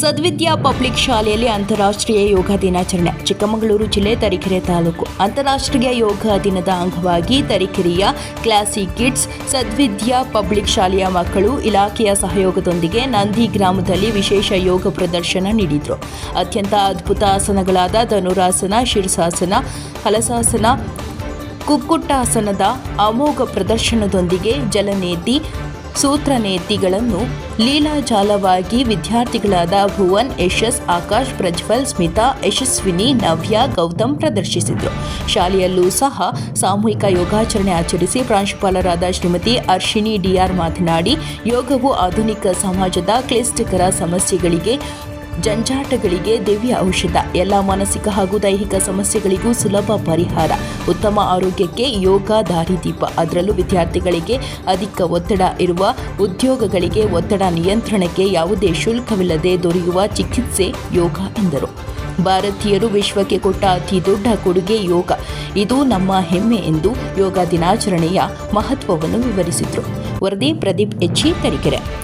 ಸದ್ವಿದ್ಯಾ public ಶಾಲೆಯಲ್ಲಿ ಅಂತಾರಾಷ್ಟ್ರೀಯ ಯೋಗ ದಿನಾಚರಣೆ, ಚಿಕ್ಕಮಗಳೂರು ಜಿಲ್ಲೆ ತರೀಕೆರೆ ತಾಲೂಕು. ಅಂತಾರಾಷ್ಟ್ರೀಯ ಯೋಗ ದಿನದ ಅಂಗವಾಗಿ ತರೀಕೆರೆಯ ಕ್ಲಾಸಿ ಕಿಡ್ಸ್, ಸದ್ವಿದ್ಯಾ ಪಬ್ಲಿಕ್ ಶಾಲೆಯ ಮಕ್ಕಳು ಇಲಾಖೆಯ ಸಹಯೋಗದೊಂದಿಗೆ ನಂದಿ ಗ್ರಾಮದಲ್ಲಿ ವಿಶೇಷ ಯೋಗ ಪ್ರದರ್ಶನ ನೀಡಿದರು. ಅತ್ಯಂತ ಅದ್ಭುತ ಆಸನಗಳಾದ ಧನುರಾಸನ, ಶಿರ್ಸಾಸನ, ಹಲಸಾಸನ, ಕುಕ್ಕುಟ್ಟಾಸನದ ಅಮೋಘ ಪ್ರದರ್ಶನದೊಂದಿಗೆ ಜಲನೇತಿ ಸೂತ್ರನೇತಿಗಳನ್ನು ಲೀಲಾಜಾಲವಾಗಿ ವಿದ್ಯಾರ್ಥಿಗಳಾದ ಭುವನ್, ಯಶಸ್, ಆಕಾಶ್, ಪ್ರಜ್ವಲ್, ಸ್ಮಿತಾ, ಯಶಸ್ವಿನಿ, ನವ್ಯ, ಗೌತಮ್ ಪ್ರದರ್ಶಿಸಿದರು. ಶಾಲೆಯಲ್ಲೂ ಸಹ ಸಾಮೂಹಿಕ ಯೋಗಾಚರಣೆ ಆಚರಿಸಿ ಪ್ರಾಂಶುಪಾಲರಾದ ಶ್ರೀಮತಿ ಅರ್ಶಿನಿ ಡಿಆರ್ ಮಾತನಾಡಿ, ಯೋಗವು ಆಧುನಿಕ ಸಮಾಜದ ಕ್ಲಿಷ್ಟಕರ ಸಮಸ್ಯೆಗಳಿಗೆ ಜಂಜಾಟಗಳಿಗೆ ದಿವ್ಯ ಔಷಧ. ಎಲ್ಲ ಮಾನಸಿಕ ಹಾಗೂ ದೈಹಿಕ ಸಮಸ್ಯೆಗಳಿಗೂ ಸುಲಭ ಪರಿಹಾರ. ಉತ್ತಮ ಆರೋಗ್ಯಕ್ಕೆ ಯೋಗ ದಾರಿದೀಪ ಅದರಲ್ಲೂ ವಿದ್ಯಾರ್ಥಿಗಳಿಗೆ ಅಧಿಕ ಒತ್ತಡ ಇರುವ ಉದ್ಯೋಗಗಳಿಗೆ ಒತ್ತಡ ನಿಯಂತ್ರಣಕ್ಕೆ ಯಾವುದೇ ಶುಲ್ಕವಿಲ್ಲದೆ ದೊರೆಯುವ ಚಿಕಿತ್ಸೆ ಯೋಗ ಎಂದರು. ಭಾರತೀಯರು ವಿಶ್ವಕ್ಕೆ ಕೊಟ್ಟ ಅತಿ ದೊಡ್ಡ ಕೊಡುಗೆ ಯೋಗ. ಇದು ನಮ್ಮ ಹೆಮ್ಮೆ ಎಂದು ಯೋಗ ದಿನಾಚರಣೆಯ ಮಹತ್ವವನ್ನು ವಿವರಿಸಿದರು. ವರದಿ ಪ್ರದೀಪ್ ಎಚ್ಚಿ ತರೀಕೆರೆ.